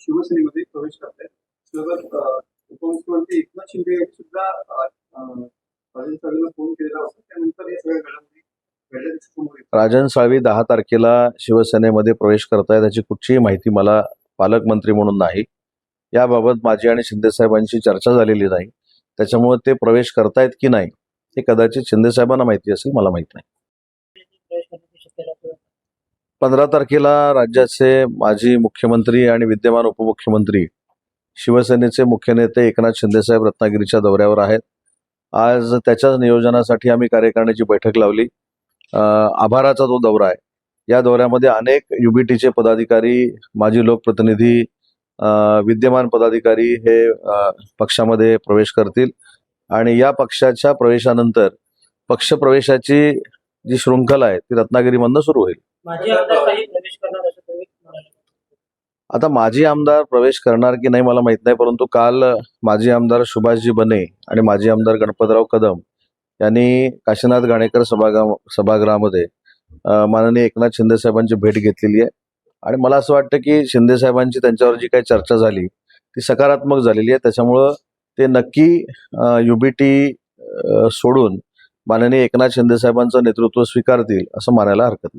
शिवसेनेमध्ये प्रवेश करतायत. सोबत उपमुख्यमंत्री एकनाथ शिंदे यांनी सुद्धा राजन साळवीला फोन केलेला होता. त्यानंतर या सगळ्या घडामोडी राजन साळवी दहा तारखेला शिवसेनेमध्ये प्रवेश करतायत याची कुठचीही माहिती मला पालकमंत्री म्हणून नाही. याबाबत माझी आणि शिंदे साहेबांशी चर्चा झालेली नाही. त्याच्यामुळे ते प्रवेश करतायत की नाही हे कदाचित शिंदे साहेबांना माहिती असेल मला माहीत नाही. पंधरा तारखेला राज्याचे माजी मुख्यमंत्री आणि विद्यमान उपमुख्यमंत्री शिवसेनेचे मुख्य नेते एकनाथ शिंदेसाहेब रत्नागिरीच्या दौऱ्यावर आहेत. आज त्याच्याच नियोजनासाठी आम्ही कार्यकारिणीची बैठक लावली. आभाराचा तो दौरा आहे. या दौऱ्यामध्ये अनेक युबीटीचे पदाधिकारी माजी लोकप्रतिनिधी विद्यमान पदाधिकारी हे पक्षामध्ये प्रवेश करतील. आणि या पक्षाच्या प्रवेशानंतर पक्षप्रवेशाची जी शृंखला आहे ती रत्नागिरीमधनं सुरू होईल. आता माजी आमदार प्रवेश करणार की नाही मला माहीत नाही परंतु काल माजी आमदार सुभाषजी बने आणि माजी आमदार गणपतराव कदम यांनी काशीनाथ घाणेकर सभागृह सभागृहामध्ये माननीय एकनाथ शिंदे साहेबांची भेट घेतलेली आहे. आणि मला असं वाटतं की शिंदे साहेबांची त्यांच्यावर जी काही चर्चा झाली ती सकारात्मक झालेली आहे. त्याच्यामुळं ते नक्की युबीटी सोडून माननीय एकनाथ शिंदे साहेबांचं नेतृत्व स्वीकारतील असं मानायला हरकत नाही.